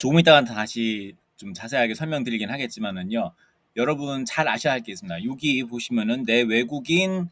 조금 이따가 다시 좀 자세하게 설명드리긴 하겠지만은요. 여러분 잘 아셔야 할 게 있습니다. 여기 보시면은 내 외국인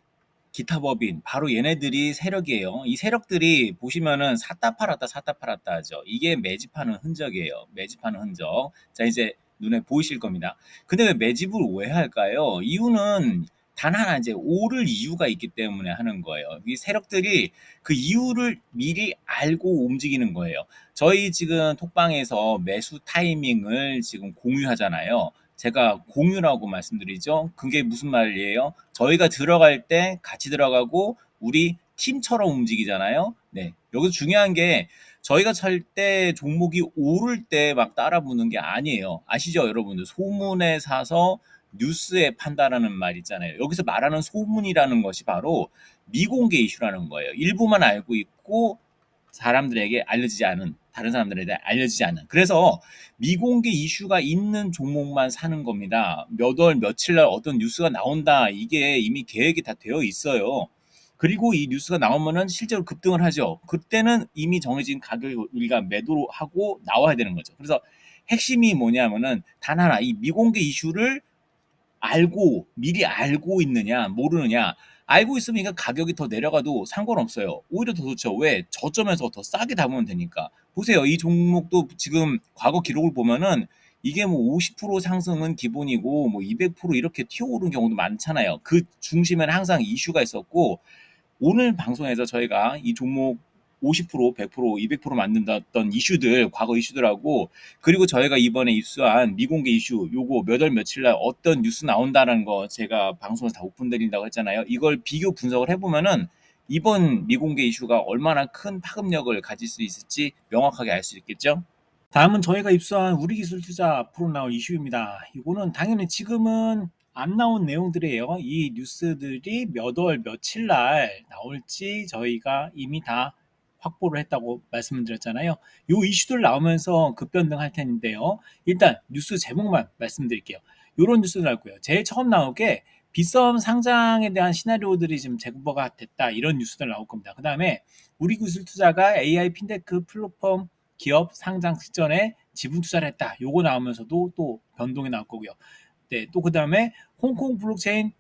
기타 법인 바로 얘네들이 세력이에요. 이 세력들이 보시면은 샀다 팔았다 샀다 팔았다 하죠. 이게 매집하는 흔적이에요. 매집하는 흔적. 자 이제 눈에 보이실 겁니다. 근데 왜 매집을 왜 할까요? 이유는 단 하나 이제 오를 이유가 있기 때문에 하는 거예요. 이 세력들이 그 이유를 미리 알고 움직이는 거예요. 저희 지금 톡방에서 매수 타이밍을 지금 공유하잖아요. 제가 공유라고 말씀드리죠. 그게 무슨 말이에요? 저희가 들어갈 때 같이 들어가고 우리 팀처럼 움직이잖아요. 네. 여기서 중요한 게 저희가 찰 때 종목이 오를 때 막 따라 부는 게 아니에요. 아시죠, 여러분들? 소문에 사서 뉴스에 판다라는 말 있잖아요. 여기서 말하는 소문이라는 것이 바로 미공개 이슈라는 거예요. 일부만 알고 있고 사람들에게 알려지지 않은 다른 사람들에게 알려지지 않은 그래서 미공개 이슈가 있는 종목만 사는 겁니다. 몇 월 며칠 날 어떤 뉴스가 나온다 이게 이미 계획이 다 되어 있어요. 그리고 이 뉴스가 나오면은 실제로 급등을 하죠. 그때는 이미 정해진 가격을 우리가 매도로 하고 나와야 되는 거죠. 그래서 핵심이 뭐냐면은 단 하나 이 미공개 이슈를 알고 미리 알고 있느냐 모르느냐 알고 있으면 이거 가격이 더 내려가도 상관없어요. 오히려 더 좋죠. 왜? 저점에서 더 싸게 담으면 되니까. 보세요. 이 종목도 지금 과거 기록을 보면은 이게 뭐 50% 상승은 기본이고 뭐 200% 이렇게 튀어오른 경우도 많잖아요. 그 중심에는 항상 이슈가 있었고 오늘 방송에서 저희가 이 종목 50%, 100%, 200% 만든다던 이슈들, 과거 이슈들하고 그리고 저희가 이번에 입수한 미공개 이슈 요거 몇 월 며칠 날 어떤 뉴스 나온다는 거 제가 방송에서 다 오픈드린다고 했잖아요. 이걸 비교 분석을 해보면은 이번 미공개 이슈가 얼마나 큰 파급력을 가질 수 있을지 명확하게 알 수 있겠죠. 다음은 저희가 입수한 우리 기술 투자 앞으로 나올 이슈입니다. 이거는 당연히 지금은 안 나온 내용들이에요. 이 뉴스들이 몇 월 며칠 날 나올지 저희가 이미 다 확보를 했다고 말씀을 드렸잖아요. 요 이슈들 나오면서 급변동할 텐데요. 일단 뉴스 제목만 말씀드릴게요. 요런 뉴스 나왔고요. 제일 처음 나온 게 빗썸 상장에 대한 시나리오들이 지금 제보가 됐다 이런 뉴스들 나올 겁니다. 그 다음에 우리 기술 투자가 AI 핀테크 플랫폼 기업 상장 직전에 지분 투자를 했다. 요거 나오면서도 또 변동이 나올 거고요. 네, 또 그 다음에 홍콩 블록체인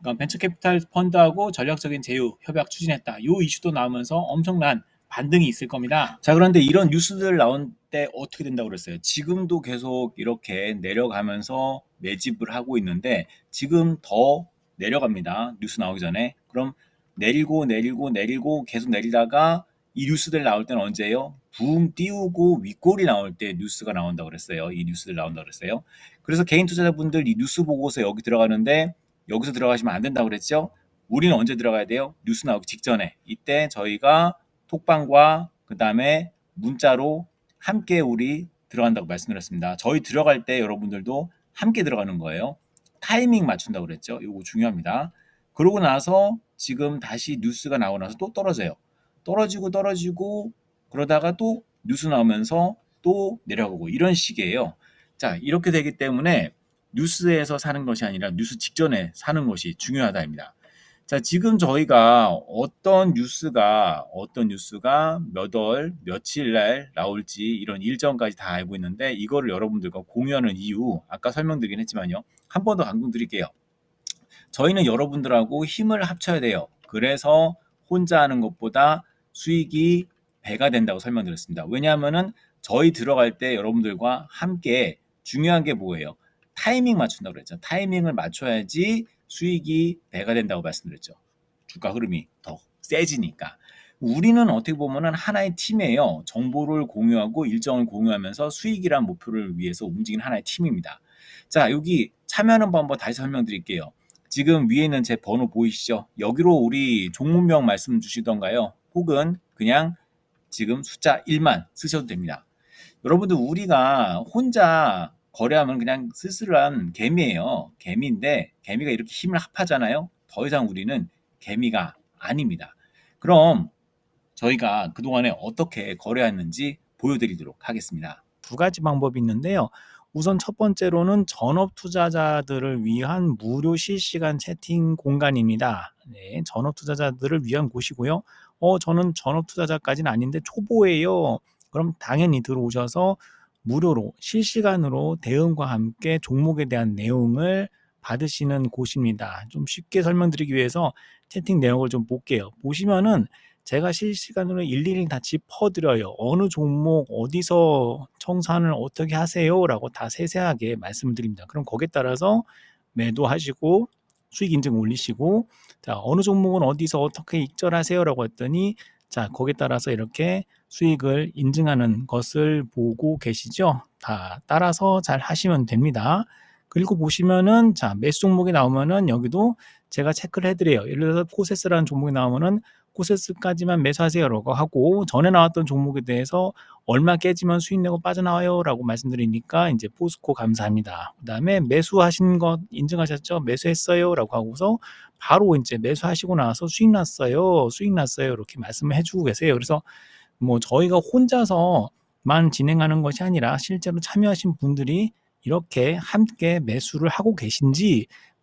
그러니까 벤처 캐피탈 펀드하고 전략적인 제휴 협약 추진했다. 요 이슈도 나오면서 엄청난 반등이 있을 겁니다. 자, 그런데 이런 뉴스들 나온 때 어떻게 된다고 그랬어요? 지금도 계속 이렇게 내려가면서 매집을 하고 있는데 지금 더 내려갑니다. 뉴스 나오기 전에. 그럼 내리고 내리고 내리고 계속 내리다가 이 뉴스들 나올 때는 언제예요? 붕 띄우고 윗골이 나올 때 뉴스가 나온다고 그랬어요. 이 뉴스들 나온다고 그랬어요. 그래서 개인 투자자분들 이 뉴스 보고서 여기 들어가는데 여기서 들어가시면 안 된다고 그랬죠? 우리는 언제 들어가야 돼요? 뉴스 나오기 직전에. 이때 저희가 톡방과 그 다음에 문자로 함께 우리 들어간다고 말씀드렸습니다. 저희 들어갈 때 여러분들도 함께 들어가는 거예요. 타이밍 맞춘다고 그랬죠. 이거 중요합니다. 그러고 나서 지금 다시 뉴스가 나오고 나서 또 떨어져요. 떨어지고 떨어지고 그러다가 또 뉴스 나오면서 또 내려가고 이런 식이에요. 자, 이렇게 되기 때문에 뉴스에서 사는 것이 아니라 뉴스 직전에 사는 것이 중요하다입니다. 자, 지금 저희가 어떤 뉴스가 어떤 뉴스가 몇 월 며칠 날 나올지 이런 일정까지 다 알고 있는데 이거를 여러분들과 공유하는 이유 아까 설명드리긴 했지만요. 한 번 더 강조드릴게요. 저희는 여러분들하고 힘을 합쳐야 돼요. 그래서 혼자 하는 것보다 수익이 배가 된다고 설명드렸습니다. 왜냐하면은 저희 들어갈 때 여러분들과 함께 중요한 게 뭐예요? 타이밍 맞춘다고 그랬죠. 타이밍을 맞춰야지 수익이 배가 된다고 말씀드렸죠. 주가 흐름이 더 세지니까. 우리는 어떻게 보면은 하나의 팀이에요. 정보를 공유하고 일정을 공유하면서 수익이란 목표를 위해서 움직이는 하나의 팀입니다. 자, 여기 참여하는 방법 다시 설명드릴게요. 지금 위에 있는 제 번호 보이시죠? 여기로 우리 종문명 말씀 주시던가요? 혹은 그냥 지금 숫자 1만 쓰셔도 됩니다. 여러분들 우리가 혼자 거래하면 그냥 쓸쓸한 개미예요. 개미인데 개미가 이렇게 힘을 합하잖아요. 더 이상 우리는 개미가 아닙니다. 그럼 저희가 그동안에 어떻게 거래했는지 보여드리도록 하겠습니다. 두 가지 방법이 있는데요. 우선 첫 번째로는 전업 투자자들을 위한 무료 실시간 채팅 공간입니다. 네, 전업 투자자들을 위한 곳이고요. 어, 저는 전업 투자자까지는 아닌데 초보예요. 그럼 당연히 들어오셔서 무료로 실시간으로 대응과 함께 종목에 대한 내용을 받으시는 곳입니다. 좀 쉽게 설명드리기 위해서 채팅 내용을 좀 볼게요. 보시면은 제가 실시간으로 일일이 다 짚어드려요. 어느 종목 어디서 청산을 어떻게 하세요 라고 다 세세하게 말씀드립니다. 그럼 거기에 따라서 매도하시고 수익 인증 올리시고 자 어느 종목은 어디서 어떻게 익절하세요 라고 했더니 자 거기에 따라서 이렇게 수익을 인증하는 것을 보고 계시죠. 다 따라서 잘 하시면 됩니다. 그리고 보시면은 자 매수 종목이 나오면은 여기도 제가 체크를 해드려요. 예를 들어서 코세스라는 종목이 나오면은 코세스까지만 매수하세요라고 하고 전에 나왔던 종목에 대해서 얼마 깨지면 수익 내고 빠져나와요라고 말씀드리니까 이제 포스코 감사합니다. 그다음에 매수하신 것 인증하셨죠? 매수했어요라고 하고서 바로 이제 매수하시고 나서 수익 났어요, 수익 났어요 이렇게 말씀을 해주고 계세요. 그래서 뭐 저희가 혼자서만 진행하는 것이 아니라 실제로 참여하신 분들이 이렇게 함께 매수를 하고 계신지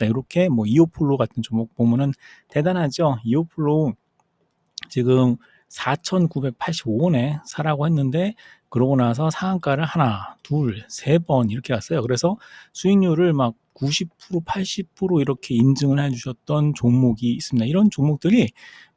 자, 이렇게 뭐 이오플로 같은 종목 보면은 대단하죠? 이오플로 지금 4,985원에 사라고 했는데 그러고 나서 상한가를 하나, 둘, 세 번 이렇게 갔어요. 그래서 수익률을 막 90%, 80% 이렇게 인증을 해주셨던 종목이 있습니다. 이런 종목들이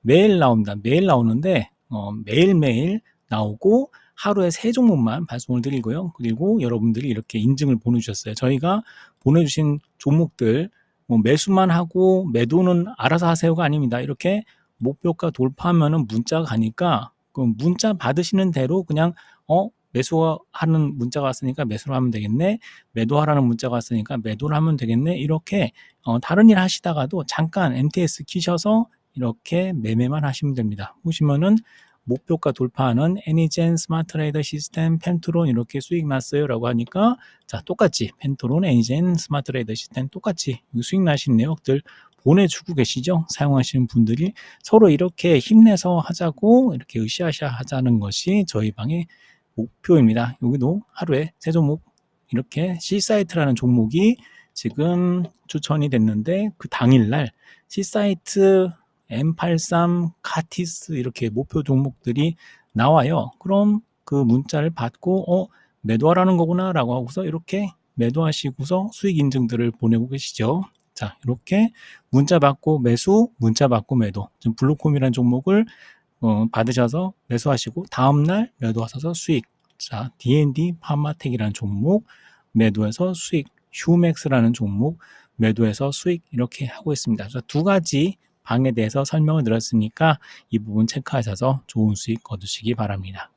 매일 나옵니다. 매일 나오는데 어, 매일매일 나오고 하루에 세 종목만 발송을 드리고요. 그리고 여러분들이 이렇게 인증을 보내주셨어요. 저희가 보내주신 종목들 뭐 매수만 하고 매도는 알아서 하세요가 아닙니다. 이렇게 목표가 돌파하면은 문자가 가니까 그 문자 받으시는 대로 그냥 어 매수하는 문자가 왔으니까 매수를 하면 되겠네. 매도하라는 문자가 왔으니까 매도를 하면 되겠네. 이렇게 어, 다른 일 하시다가도 잠깐 MTS 키셔서 이렇게 매매만 하시면 됩니다. 보시면은 목표가 돌파하는 애니젠 스마트 레이더 시스템 펜트론 이렇게 수익 났어요라고 하니까 자 똑같이 펜트론 애니젠 스마트 레이더 시스템 똑같이 수익 나신 내역들 보내주고 계시죠? 사용하시는 분들이 서로 이렇게 힘내서 하자고 이렇게 으쌰으쌰 하자는 것이 저희 방의 목표입니다. 여기도 하루에 세 종목 이렇게 C사이트라는 종목이 지금 추천이 됐는데 그 당일날 C사이트 M83 카티스 이렇게 목표 종목들이 나와요. 그럼 그 문자를 받고 어 매도하라는 거구나라고 하고서 이렇게 매도하시고서 수익 인증들을 보내고 계시죠. 자, 이렇게 문자 받고 매수, 문자 받고 매도. 지금 블루콤이라는 종목을 어, 받으셔서 매수하시고 다음날 매도하셔서 수익. 자, D&D 파마텍이라는 종목 매도해서 수익. 휴맥스라는 종목 매도해서 수익 이렇게 하고 있습니다. 그래서 두 가지 방에 대해서 설명을 드렸으니까 이 부분 체크하셔서 좋은 수익 거두시기 바랍니다.